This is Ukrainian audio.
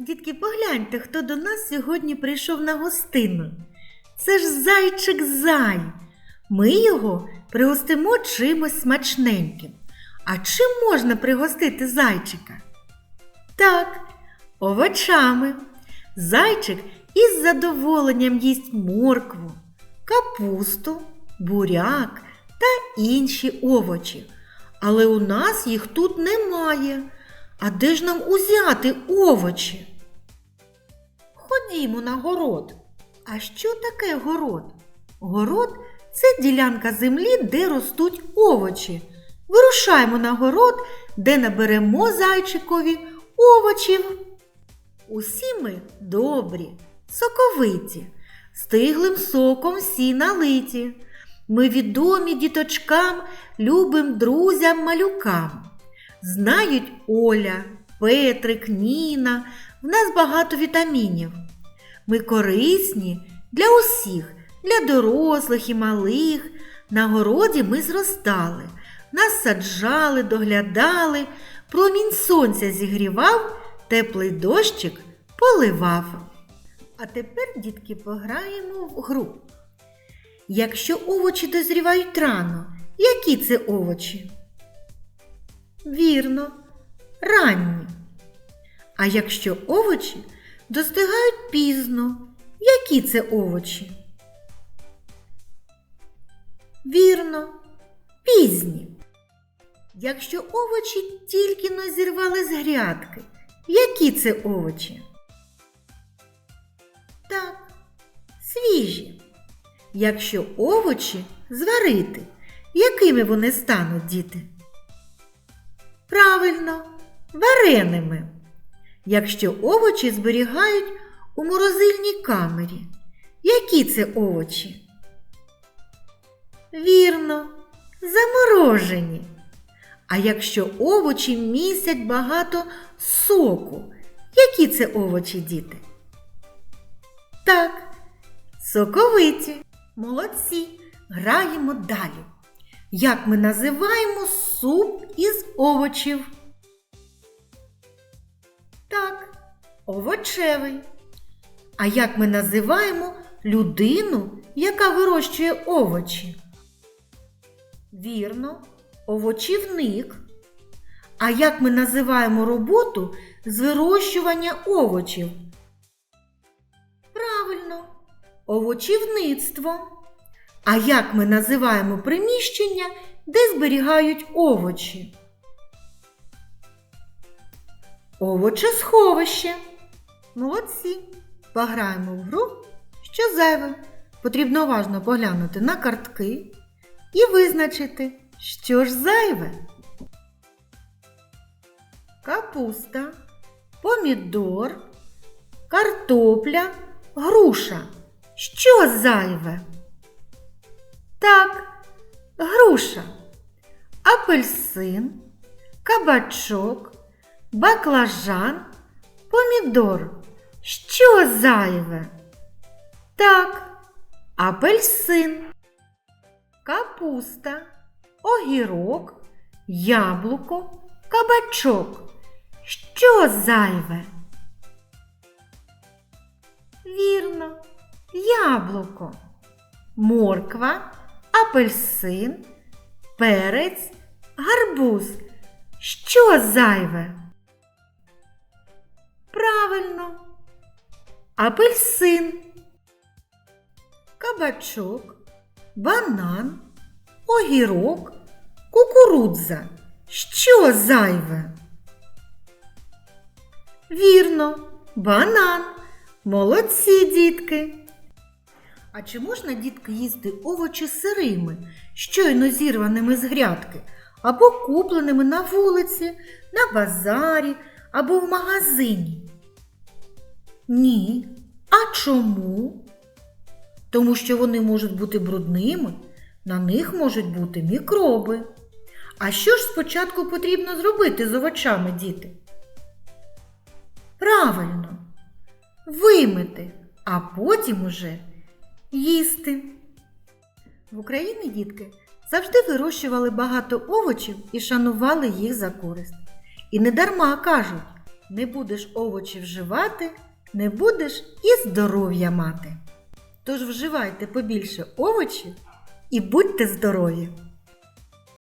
Дітки, погляньте, хто до нас сьогодні прийшов на гостину. Це ж зайчик зай. Ми його пригостимо чимось смачненьким. А чим можна пригостити зайчика? Так, овочами. Зайчик із задоволенням їсть моркву, капусту, буряк та інші овочі. Але у нас їх тут немає. А де ж нам узяти овочі? Ходімо на город. А що таке город? Город це ділянка землі, де ростуть овочі. Вирушаємо на город, де наберемо зайчикові овочів. Усі ми добрі, соковиті, стиглим соком всі налиті. Ми відомі діточкам, любим друзям малюкам. Знають Оля, Петрик, Ніна, в нас багато вітамінів. Ми корисні для усіх, для дорослих і малих. На городі ми зростали, нас саджали, доглядали, промінь сонця зігрівав, теплий дощик поливав. А тепер, дітки, пограємо в гру. Якщо овочі дозрівають рано, які це овочі? Вірно, ранні. А якщо овочі достигають пізно, які це овочі? Вірно, пізні. Якщо овочі тільки но зірвали з грядки, які це овочі? Так, свіжі. Якщо овочі зварити, якими вони стануть, діти? Правильно, вареними. Якщо овочі зберігають у морозильній камері, які це овочі? Вірно, заморожені. А якщо овочі містять багато соку, які це овочі, діти? Так, соковиті. Молодці. Граємо далі. Як ми називаємо суп із овочів? Так, овочевий. А як ми називаємо людину, яка вирощує овочі? Вірно, овочівник. А як ми називаємо роботу з вирощування овочів? Правильно, овочівництво. А як ми називаємо приміщення, де зберігають овочі? Овочесховище. Молодці. Пограємо в гру, що зайве. Потрібно уважно поглянути на картки і визначити, що ж зайве. Капуста, помідор, картопля, груша. Що зайве? Так, груша, апельсин, кабачок, баклажан, помідор. Що зайве? Так, апельсин, капуста, огірок, яблуко, кабачок. Що зайве? Вірно, яблуко, морква, апельсин, перець, гарбуз. Що зайве? Правильно. Апельсин, кабачок, банан, огірок, кукурудза. Що зайве? Вірно, банан. Молодці, дітки. А чи можна, дітки, їсти овочі сирими, щойно зірваними з грядки, або купленими на вулиці, на базарі або в магазині? Ні. А чому? Тому що вони можуть бути брудними, на них можуть бути мікроби. А що ж спочатку потрібно зробити з овочами, діти? Правильно, вимити, а потім уже їсти. В Україні дітки завжди вирощували багато овочів і шанували їх за користь. І не дарма кажуть, Не будеш овочі вживати, не будеш і здоров'я мати. Тож вживайте побільше овочів і будьте здорові!